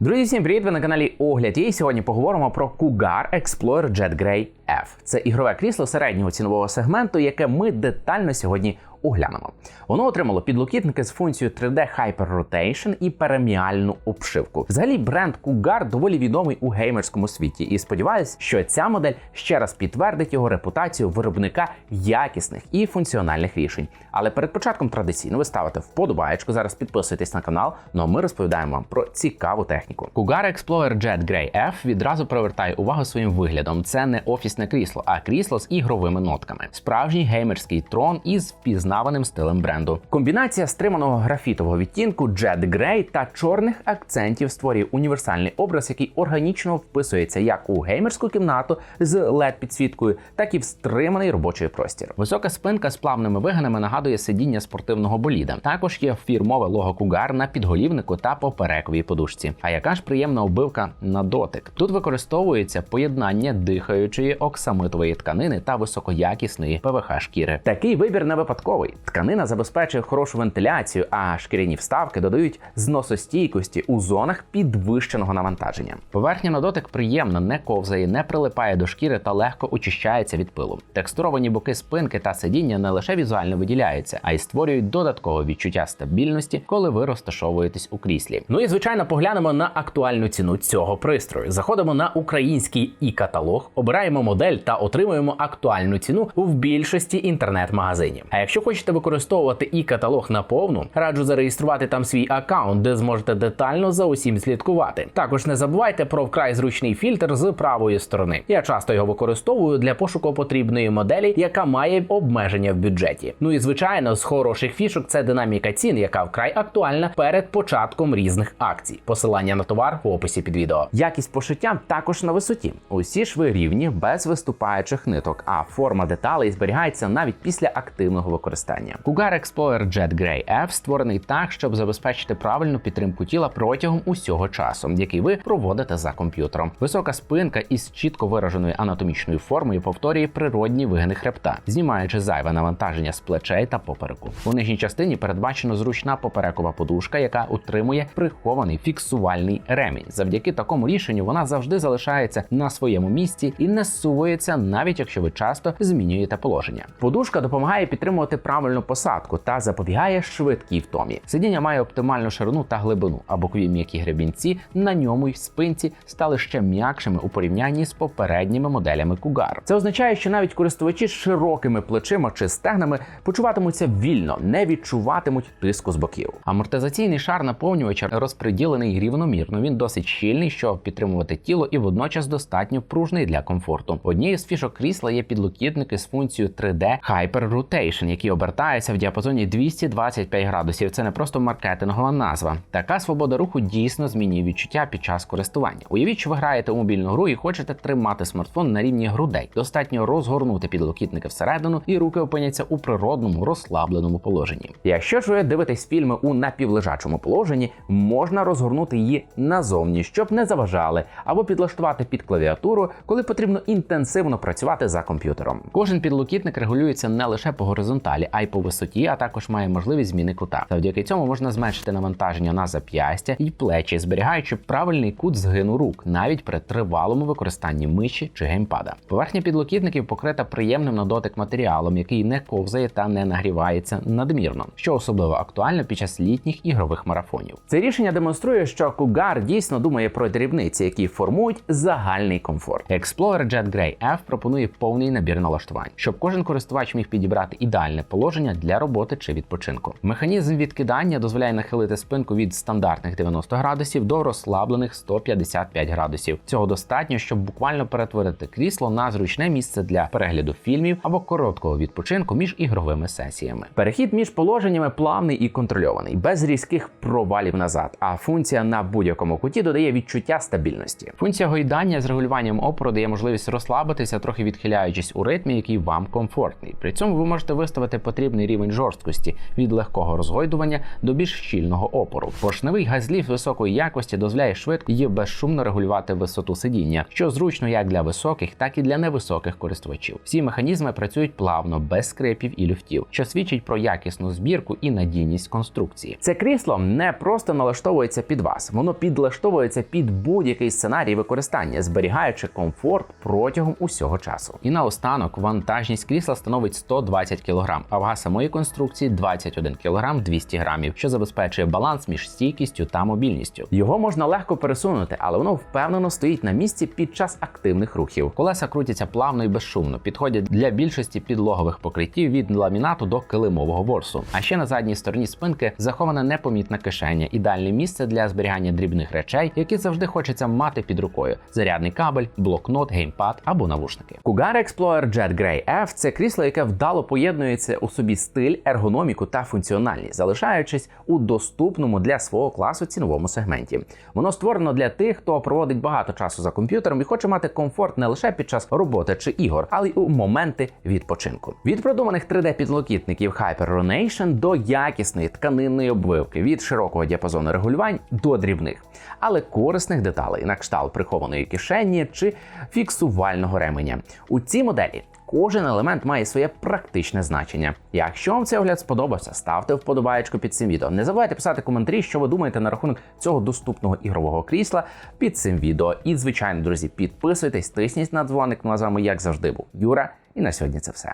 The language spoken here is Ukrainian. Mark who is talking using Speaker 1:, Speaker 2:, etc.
Speaker 1: Друзі, всім привіт! Ви на каналі Огляд. І сьогодні поговоримо про Cougar Explorer Jet Grey F. Це ігрове крісло середнього цінового сегменту, яке ми детально сьогодні оглянемо. Воно отримало підлокітники з функцією 3D Hyper Rotation і преміальну обшивку. Взагалі, бренд Cougar доволі відомий у геймерському світі, і сподіваюсь, що ця модель ще раз підтвердить його репутацію виробника якісних і функціональних рішень. Але перед початком традиційно ви ставите вподобаєчку, зараз підписуйтесь на канал. Ну а ми розповідаємо вам про цікаву техніку. Cougar Explorer Jet Grey F відразу привертає увагу своїм виглядом. Це не офісне крісло, а крісло з ігровими нотками. Справжній геймерський трон із впізнаваним стилем бренду. Комбінація стриманого графітового відтінку Jet Grey та чорних акцентів створює універсальний образ, який органічно вписується як у геймерську кімнату з led підсвіткою, так і в стриманий робочий простір. Висока спинка з плавними вигинами нагадує сидіння спортивного боліда. Також є фірмове лого Cougar на підголівнику та поперековій подушці. А яка ж приємна оббивка на дотик? Тут використовується поєднання дихаючої оксамитової тканини та високоякісної ПВХ шкіри. Такий вибір не випадковий. Тканина забезпечує хорошу вентиляцію, а шкіряні вставки додають зносостійкості у зонах підвищеного навантаження. Поверхня на дотик приємна, не ковзає, не прилипає до шкіри та легко очищається від пилу. Текстуровані боки спинки та сидіння не лише візуально виділяються, а й створюють додаткове відчуття стабільності, коли ви розташовуєтесь у кріслі. Ну і звичайно, поглянемо на актуальну ціну цього пристрою. Заходимо на український і каталог, обираємо модель та отримуємо актуальну ціну в більшості інтернет-магазинів. А якщо хочете використовувати і каталог наповну, раджу зареєструвати там свій аккаунт, де зможете детально за усім слідкувати. Також не забувайте про вкрай зручний фільтр з правої сторони. Я часто його використовую для пошуку потрібної моделі, яка має обмеження в бюджеті. Ну і звичайно, з хороших фішок це динаміка цін, яка вкрай актуальна перед початком різних акцій. Посилання на товар в описі під відео. Якість пошиття також на висоті. Усі шви рівні без виступаючих ниток, а форма деталей зберігається навіть після активного використання. Cougar Explorer Jet Grey F створений так, щоб забезпечити правильну підтримку тіла протягом усього часу, який ви проводите за комп'ютером. Висока спинка із чітко вираженою анатомічною формою повторює природні вигини хребта, знімаючи зайве навантаження з плечей та попереку. У нижній частині передбачено зручна поперекова подушка, яка утримує прихований фіксувальний ремінь. Завдяки такому рішенню вона завжди залишається на своєму місці і не зсувується, навіть якщо ви часто змінюєте положення. Подушка допомагає підтримувати правильну посадку та запобігає швидкій втомі. Сидіння має оптимальну ширину та глибину, а бокові м'які гребінці на ньому й спинці стали ще м'якшими у порівнянні з попередніми моделями Cougar. Це означає, що навіть користувачі з широкими плечима чи стегнами почуватимуться вільно, не відчуватимуть тиску з боків. Амортизаційний шар наповнювача розподілений рівномірно. Він досить щільний, щоб підтримувати тіло, і водночас достатньо пружний для комфорту. Однією з фішок крісла є підлокітники з функцією 3D Hyper Rotation, які обертаються в діапазоні 225 градусів. Це не просто маркетингова назва. Така свобода руху дійсно змінює відчуття під час користування. Уявіть, що ви граєте у мобільну гру і хочете тримати смартфон на рівні грудей. Достатньо розгорнути підлокітники всередину, і руки опиняться у природному розслабленому положенні. Якщо ж ви дивитесь фільми у напівлежачому положенні, можна розгорнути її назовні, щоб не заважали, або підлаштувати під клавіатуру, коли потрібно інтенсивно працювати за комп'ютером. Кожен підлокітник регулюється не лише по горизонталі, а й по висоті, а також має можливість зміни кута. Завдяки цьому можна зменшити навантаження на зап'ястя і плечі, зберігаючи правильний кут згину рук, навіть при тривалому використанні миші чи геймпада. Поверхня підлокітників покрита приємним на дотик матеріалом, який не ковзає та не нагрівається надмірно, що особливо актуально під час літніх ігрових марафонів. Це рішення демонструє, що Cougar дійсно думає про дрібниці, які формують загальний комфорт. Explorer Jet Grey F пропонує повний набір налаштувань, щоб кожен користувач міг підібрати ідеальне положення для роботи чи відпочинку. Механізм відкидання дозволяє нахилити спинку від стандартних 90 градусів до розслаблених 155 градусів. Цього достатньо, щоб буквально перетворити крісло на зручне місце для перегляду фільмів або короткого відпочинку між ігровими сесіями. Перехід між положеннями плавний і контрольований, без різких провалів назад. А функція на будь-якому куті додає відчуття стабільності. Функція гойдання з регулюванням опору дає можливість розслабитися, трохи відхиляючись у ритмі, який вам комфортний. При цьому ви можете виставити потрібний рівень жорсткості від легкого розгойдування до більш щільного опору. Поршневий газліфт високої якості дозволяє швидко і безшумно регулювати висоту сидіння, що зручно як для високих, так і для невисоких користувачів. Всі механізми працюють плавно, без скрипів і люфтів, що свідчить про якісну збірку і надійність конструкції. Це крісло не просто налаштовується під вас, воно підлаштовується під будь-який сценарій використання, зберігаючи комфорт протягом усього часу. І наостанок вантажність крісла становить 120 кг, а вага самої конструкції 21 кг 200 грамів, що забезпечує баланс між стійкістю та мобільністю. Його можна легко пересунути, але воно впевнено стоїть на місці під час активних рухів. Колеса крутяться плавно і безшумно, підходять для більшості підлогових покриттів від ламінату до килимового ворсу. А ще на задній стороні спинки захована непомітна кишеня, ідеальне місце для зберігання дрібних речей, які завжди хочеться мати під рукою: зарядний кабель, блокнот, геймпад або навушники. Cougar Explorer Jet Grey F – це крісло, яке вдало поєднується у собі стиль, ергономіку та функціональність, залишаючись у доступному для свого класу ціновому сегменті. Воно створено для тих, хто проводить багато часу за комп'ютером і хоче мати комфорт не лише під час роботи чи ігор, але й у моменти відпочинку. Від продуманих 3D-підлокітників Hyperronation до якісної тканинної обвивки, від широкого діапазону регулювань до дрібних, але корисних деталей на кшталт прихованої кишені чи фіксувального ременя. У цій моделі Кожен елемент має своє практичне значення. Якщо вам цей огляд сподобався, ставте вподобаєчку під цим відео. Не забувайте писати коментарі, що ви думаєте на рахунок цього доступного ігрового крісла під цим відео. І, звичайно, друзі, підписуйтесь, тисніть на дзвоник. Ну а з вами, як завжди, був Юра. І на сьогодні це все.